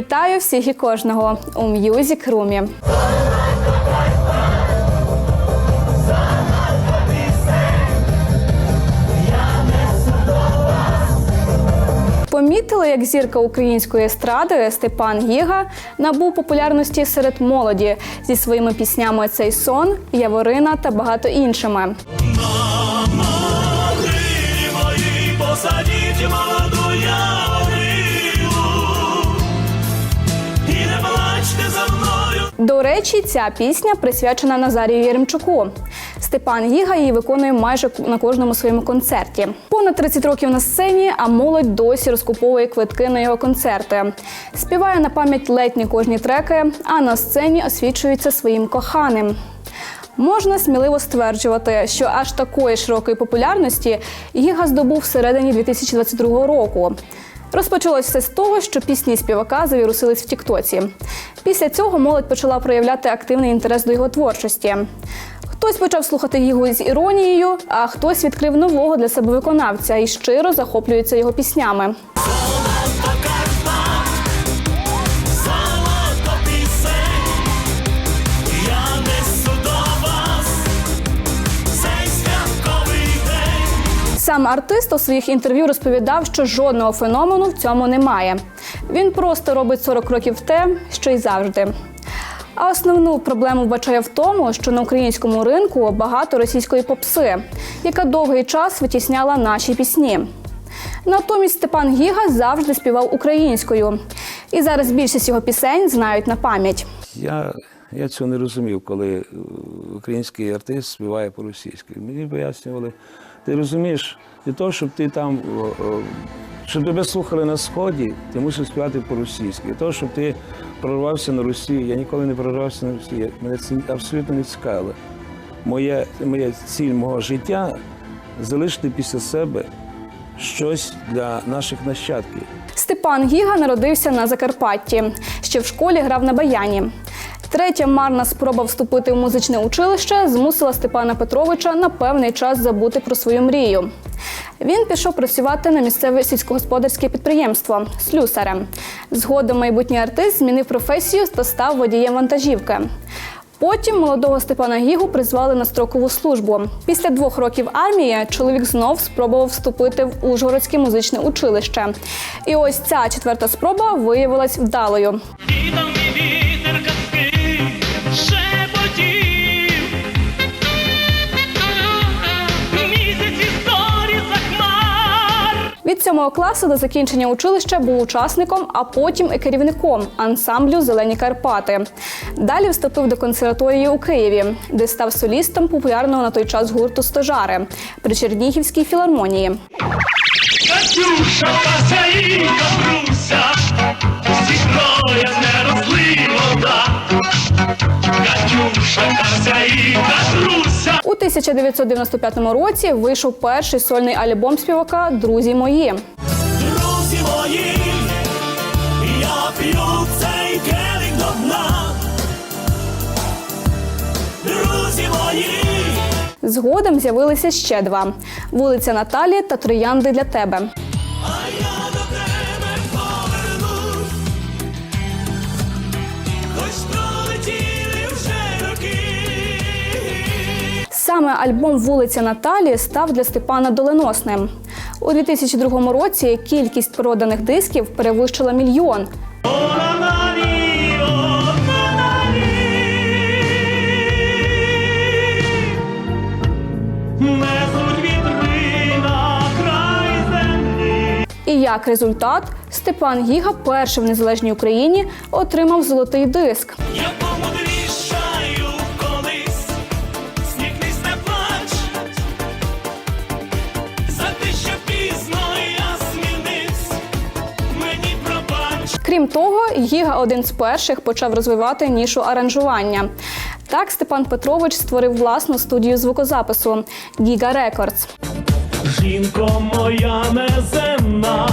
Вітаю всіх і кожного у М'юзік Румі. Помітили, як зірка української естради Степан Гіга набув популярності серед молоді зі своїми піснями Цей сон, Яворина та багато іншими. Речі, ця пісня присвячена Назарію Єремчуку. Степан Гіга її виконує майже на кожному своєму концерті. Понад 30 років на сцені, а молодь досі розкуповує квитки на його концерти. Співає на пам'ять ледь не кожні треки, а на сцені освічується своїм коханим. Можна сміливо стверджувати, що аж такої широкої популярності Гіга здобув всередині 2022 року. Розпочалось все з того, що пісні співака завірусились в Тіктоці. Після цього молодь почала проявляти активний інтерес до його творчості. Хтось почав слухати його з іронією, а хтось відкрив нового для себе виконавця і щиро захоплюється його піснями. Сам артист у своїх інтерв'ю розповідав, що жодного феномену в цьому немає. Він просто робить 40 років те, що й завжди. А основну проблему вбачає в тому, що на українському ринку багато російської попси, яка довгий час витісняла наші пісні. Натомість Степан Гіга завжди співав українською, і зараз більшість його пісень знають на пам'ять. Я, я цього не розумів, коли е, український артист співає по-російськи. Мені пояснювали, ти розумієш, для того, щоб ти там, щоб тебе слухали на сході, ти мусиш співати по-російськи. Для того, щоб ти прорвався на Росію, я ніколи не прорвався на Росію. Мене це абсолютно не цікавило. Моя, моя ціль мого життя залишити після себе щось для наших нащадків. Степан Гіга народився на Закарпатті. Ще в школі грав на баяні. Третя марна спроба вступити в музичне училище змусила Степана Петровича на певний час забути про свою мрію. Він пішов працювати на місцеве сільськогосподарське підприємство слюсарем. Згодом майбутній артист змінив професію та став водієм вантажівки. Потім молодого Степана Гігу призвали на строкову службу. Після двох років армії чоловік знов спробував вступити в Ужгородське музичне училище. І ось ця четверта спроба виявилась вдалою. Сьомого класу до закінчення училища був учасником, а потім і керівником ансамблю Зелені Карпати. Далі вступив до консерваторії у Києві, де став солістом популярного на той час гурту Стожари при Чернігівській філармонії. Катюша, Кася і Капруся, не розлива. У 1995 році вийшов перший сольний альбом співака Друзі мої. Друзі мої, я п'ю цей келих до дна. Друзі мої. Згодом з'явилися ще два: вулиця Наталі та Троянди для тебе. Саме альбом Вулиця Наталі став для Степана доленосним. У 2002 році кількість проданих дисків перевищила мільйон. І як результат, Степан Гіга перший в незалежній Україні отримав золотий диск. Крім того, Гіга один з перших почав розвивати нішу аранжування. Так Степан Петрович створив власну студію звукозапису Гіга Рекордс. Жінко моя неземна,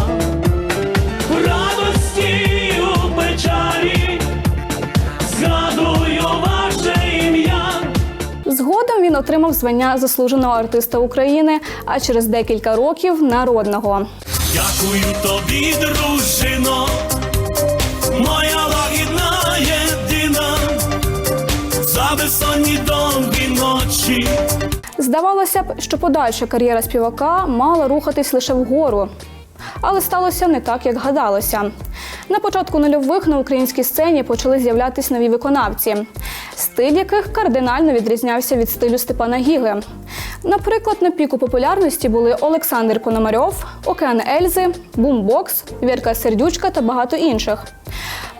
радості у печалі, згадую ваше ім'я. Згодом він отримав звання заслуженого артиста України, а через декілька років народного. Дякую тобі, дружино, безсонні довгі ночі. Здавалося б, що подальша кар'єра співака мала рухатись лише вгору. Але сталося не так, як гадалося. На початку нульових на українській сцені почали з'являтися нові виконавці, стиль яких кардинально відрізнявся від стилю Степана Гіги. Наприклад, на піку популярності були Олександр Пономарьов, Океан Ельзи, Бумбокс, Вірка Сердючка та багато інших.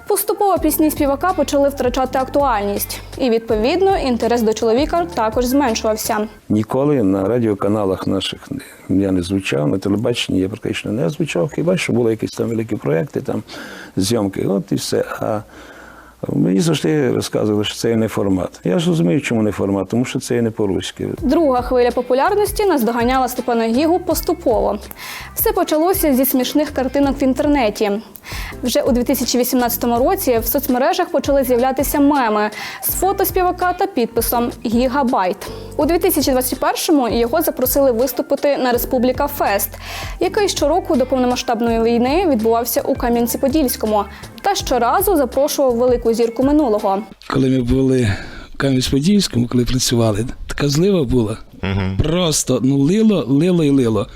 Поступово пісні співака почали втрачати актуальність, і відповідно інтерес до чоловіка також зменшувався. Ніколи на радіоканалах наших я не звучав, на телебаченні я практично не звучав. Хіба що були якісь там великі проекти, там зйомки, от і все. А мені завжди розказували, що це не формат. Я ж розумію, чому не формат, тому що це і не по-руськи. Друга хвиля популярності наздоганяла Степана Гігу поступово. Все почалося зі смішних картинок в інтернеті. Вже у 2018 році в соцмережах почали з'являтися меми з фото співака та підписом Гігабайт. У 2021-му його запросили виступити на Республіка Фест, який щороку до повномасштабної війни відбувався у Кам'янці-Подільському, та щоразу запрошував велику зірку минулого. коли ми були в Кам'янець-Подільському, коли працювали, така злива була. Просто ну лило, лило і лило.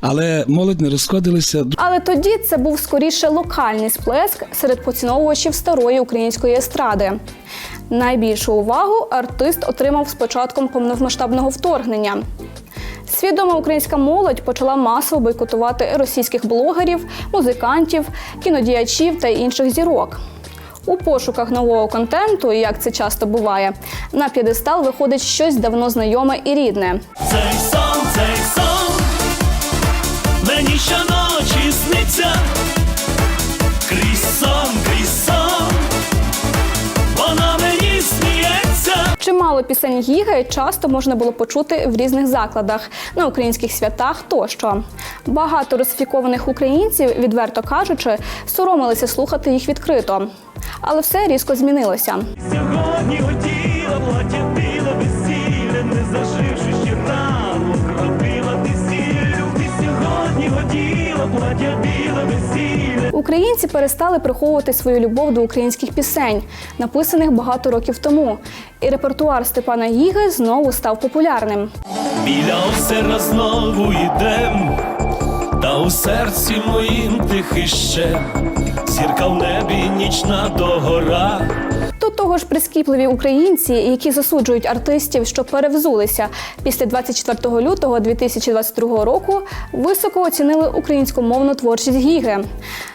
Але молодь не розходилися. Але тоді це був скоріше локальний сплеск серед поціновувачів старої української естради. Найбільшу увагу артист отримав з початком повномасштабного вторгнення. Свідома українська молодь почала масово бойкотувати російських блогерів, музикантів, кінодіячів та інших зірок. У пошуках нового контенту, як це часто буває, на п'єдестал виходить щось давно знайоме і рідне. Цей сон, цей сон, мені щоночі сниться. Чимало пісень Гіги часто можна було почути в різних закладах, на українських святах тощо. Багато русифікованих українців, відверто кажучи, соромилися слухати їх відкрито. Але все різко змінилося. Сьогодні хотіла плаття біле весілля, не заживши сьогодні хотіла плаття біле весілля. Українці перестали приховувати свою любов до українських пісень, написаних багато років тому. І репертуар Степана Гіги знову став популярним. Біля озера знову йдем, та у серці моїм тихий ще, зірка в небі нічна догора. До того ж, прискіпливі українці, які засуджують артистів, що перевзулися після 24 лютого 2022 року, високо оцінили українськомовну творчість Гіги.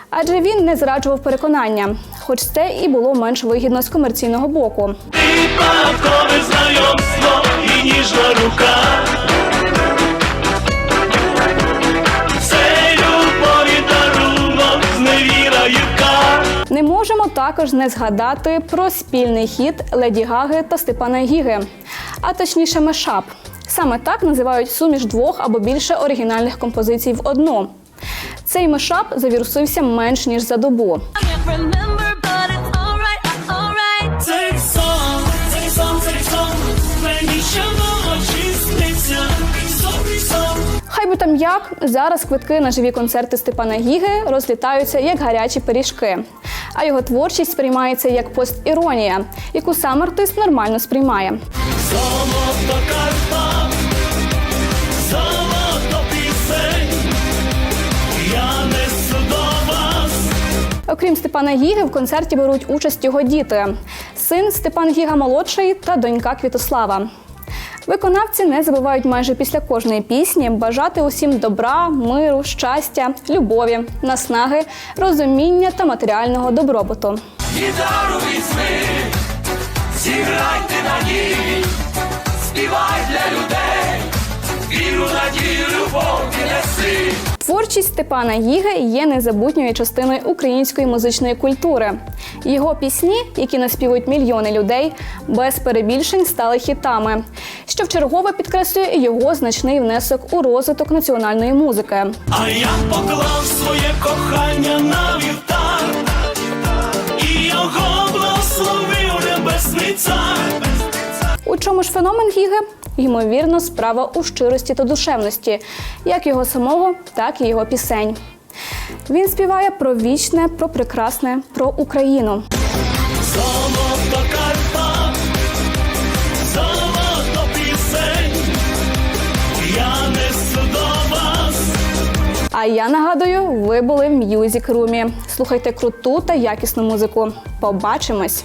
Адже він не зраджував переконання, хоч це і було менш вигідно з комерційного боку. І також не згадати про спільний хід Леді Гаги та Степана Гіги, а точніше мешап. Саме так називають суміш двох або більше оригінальних композицій в одну. Цей мешап завірусився менш ніж за добу. Як зараз квитки на живі концерти Степана Гіги розлітаються як гарячі пиріжки. А його творчість сприймається як постіронія, яку сам артист нормально сприймає. Окрім Степана Гіги, в концерті беруть участь його діти: син Степан Гіга молодший та донька Квітослава. Виконавці не забувають майже після кожної пісні бажати усім добра, миру, щастя, любові, наснаги, розуміння та матеріального добробуту. Гітару візьми, зіграйте на ній, співай для людей, віру, надію, любов і неси. Творчість Степана Гіги є незабутньою частиною української музичної культури. Його пісні, які наспівують мільйони людей, без перебільшень стали хітами, що вчергове підкреслює його значний внесок у розвиток національної музики. А я поклав своє кохання на вівтар, чому ж феномен Гіге? Ймовірно, справа у щирості та душевності, як його самого, так і його пісень. Він співає про вічне, про прекрасне, про Україну. Я несу до. А я нагадую, ви були в Music Room. Слухайте круту та якісну музику. Побачимось!